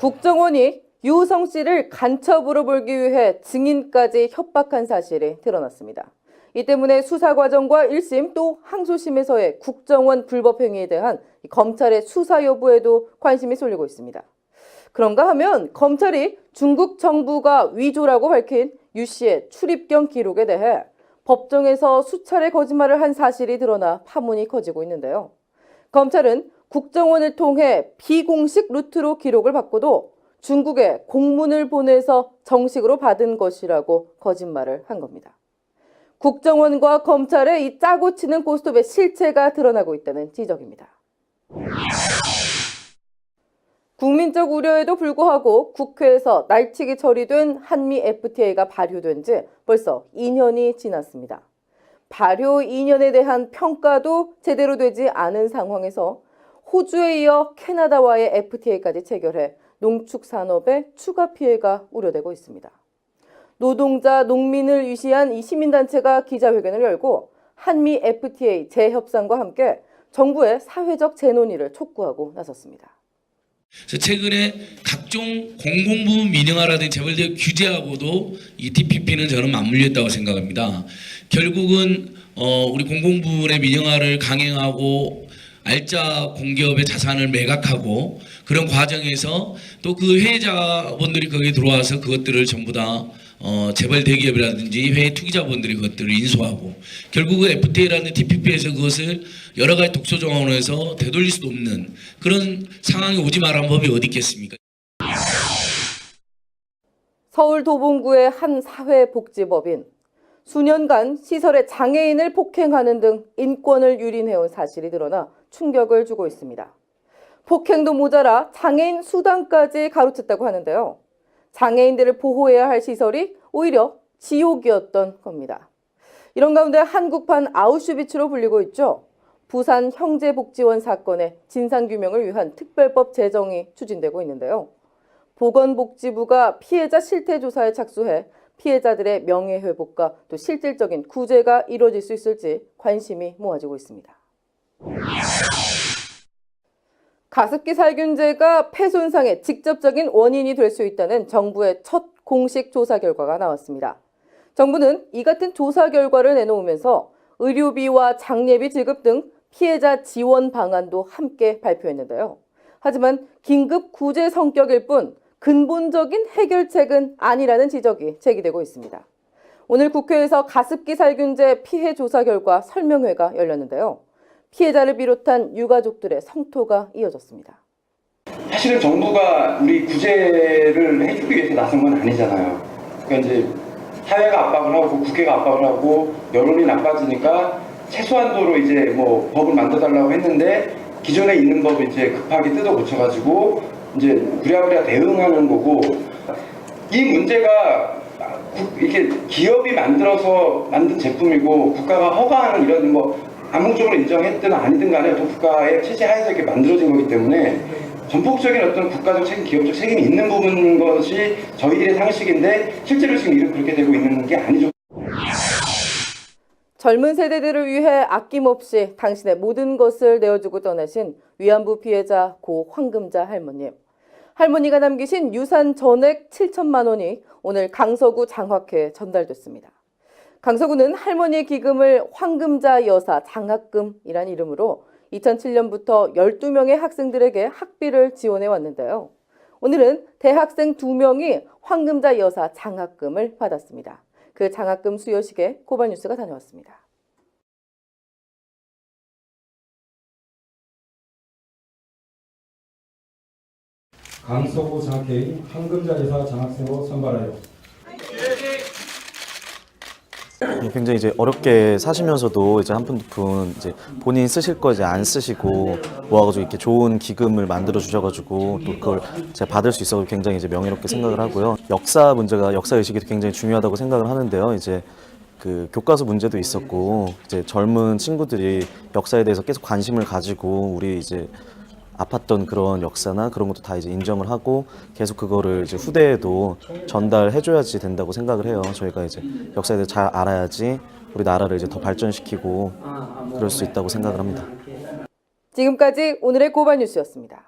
국정원이 유성 씨를 간첩으로 몰기 위해 증인까지 협박한 사실이 드러났습니다. 이 때문에 수사 과정과 1심 또 항소심에서의 국정원 불법 행위에 대한 검찰의 수사 여부에도 관심이 쏠리고 있습니다. 그런가 하면 검찰이 중국 정부가 위조라고 밝힌 유 씨의 출입경 기록에 대해 법정에서 수차례 거짓말을 한 사실이 드러나 파문이 커지고 있는데요. 검찰은 국정원을 통해 비공식 루트로 기록을 받고도 중국에 공문을 보내서 정식으로 받은 것이라고 거짓말을 한 겁니다. 국정원과 검찰의 이 짜고 치는 고스톱의 실체가 드러나고 있다는 지적입니다. 국민적 우려에도 불구하고 국회에서 날치기 처리된 한미 FTA가 발효된 지 벌써 2년이 지났습니다. 발효 2년에 대한 평가도 제대로 되지 않은 상황에서 호주에 이어 캐나다와의 FTA까지 체결해 농축 산업에 추가 피해가 우려되고 있습니다. 노동자, 농민을 위시한 이 시민단체가 기자회견을 열고 한미 FTA 재협상과 함께 정부의 사회적 재논의를 촉구하고 나섰습니다. 최근에 각종 공공부문 민영화라든지 재벌대학 규제하고도 이 TPP는 저는 맞물렸다고 생각합니다. 결국은 어, 우리 공공부문의 민영화를 강행하고 알짜 공기업의 자산을 매각하고 그런 과정에서 또 그 회자분들이 거기에 들어와서 그것들을 전부 다 어, 재벌 대기업이라든지 해외 투기자본들이 그것들을 인수하고 결국 은 FTA라는 TPP에서 그것을 여러 가지 독소 조항으로 되돌릴 수도 없는 그런 상황이 오지 말라는 법이 어디 있겠습니까? 서울 도봉구의 한 사회복지법인 수년간 시설의 장애인을 폭행하는 등 인권을 유린해온 사실이 드러나 충격을 주고 있습니다. 폭행도 모자라 장애인 수당까지 가로챘다고 하는데요. 장애인들을 보호해야 할 시설이 오히려 지옥이었던 겁니다. 이런 가운데 한국판 아우슈비츠로 불리고 있죠. 부산 형제복지원 사건의 진상규명을 위한 특별법 제정이 추진되고 있는데요. 보건복지부가 피해자 실태조사에 착수해 피해자들의 명예회복과 또 실질적인 구제가 이루어질 수 있을지 관심이 모아지고 있습니다. 가습기 살균제가 폐 손상의 직접적인 원인이 될 수 있다는 정부의 첫 공식 조사 결과가 나왔습니다. 정부는 이 같은 조사 결과를 내놓으면서 의료비와 장례비 지급 등 피해자 지원 방안도 함께 발표했는데요. 하지만 긴급 구제 성격일 뿐 근본적인 해결책은 아니라는 지적이 제기되고 있습니다. 오늘 국회에서 가습기 살균제 피해 조사 결과 설명회가 열렸는데요. 피해자를 비롯한 유가족들의 성토가 이어졌습니다. 사실은 정부가 우리 구제를 해주기 위해서 나선 건 아니잖아요. 그러니까 이제 사회가 압박을 하고 국회가 압박을 하고 여론이 나빠지니까 최소한도로 이제 뭐 법을 만들어달라고 했는데 기존에 있는 법을 이제 급하게 뜯어 고쳐가지고 이제 부랴부랴 대응하는 거고 이 문제가 국- 이렇게 기업이 만들어서 만든 제품이고 국가가 허가하는 이런 뭐 암묵적으로 인정했든 아니든 간에 어떤 국가의 체제 하에서 이렇게 만들어진 거기 때문에 전폭적인 어떤 국가적 책임, 기업적 책임이 있는 부분인 것이 저희들의 상식인데 실제로 지금 그렇게 되고 있는 게 아니죠. 젊은 세대들을 위해 아낌없이 당신의 모든 것을 내어주고 떠나신 위안부 피해자 고 황금자 할머님. 할머니가 남기신 유산 전액 7천만 원이 오늘 강서구 장학회에 전달됐습니다. 강서구는 할머니의 기금을 황금자 여사 장학금이란 이름으로 2007년부터 12명의 학생들에게 학비를 지원해 왔는데요. 오늘은 대학생 2명이 황금자 여사 장학금을 받았습니다. 그 장학금 수여식에 고발뉴스가 다녀왔습니다. 강서구 장학회의 황금자 여사 장학생으로 선발하여 굉장히 이제 어렵게 사시면서도 이제 한푼 두푼 이제 본인 쓰실 거 이제 안 쓰시고 모아가지고 이렇게 좋은 기금을 만들어 주셔가지고 또 그걸 제가 받을 수 있어서 굉장히 이제 명예롭게 생각을 하고요. 역사 문제가 역사 의식이 굉장히 중요하다고 생각을 하는데요. 이제 그 교과서 문제도 있었고 이제 젊은 친구들이 역사에 대해서 계속 관심을 가지고 우리 이제 아팠던 그런 역사나 그런 것도 다 이제 인정을 하고 계속 그거를 이제 후대에도 전달해줘야지 된다고 생각을 해요. 저희가 이제 역사에 대해 잘 알아야지 우리 나라를 이제 더 발전시키고 그럴 수 있다고 생각을 합니다. 지금까지 오늘의 고발 뉴스였습니다.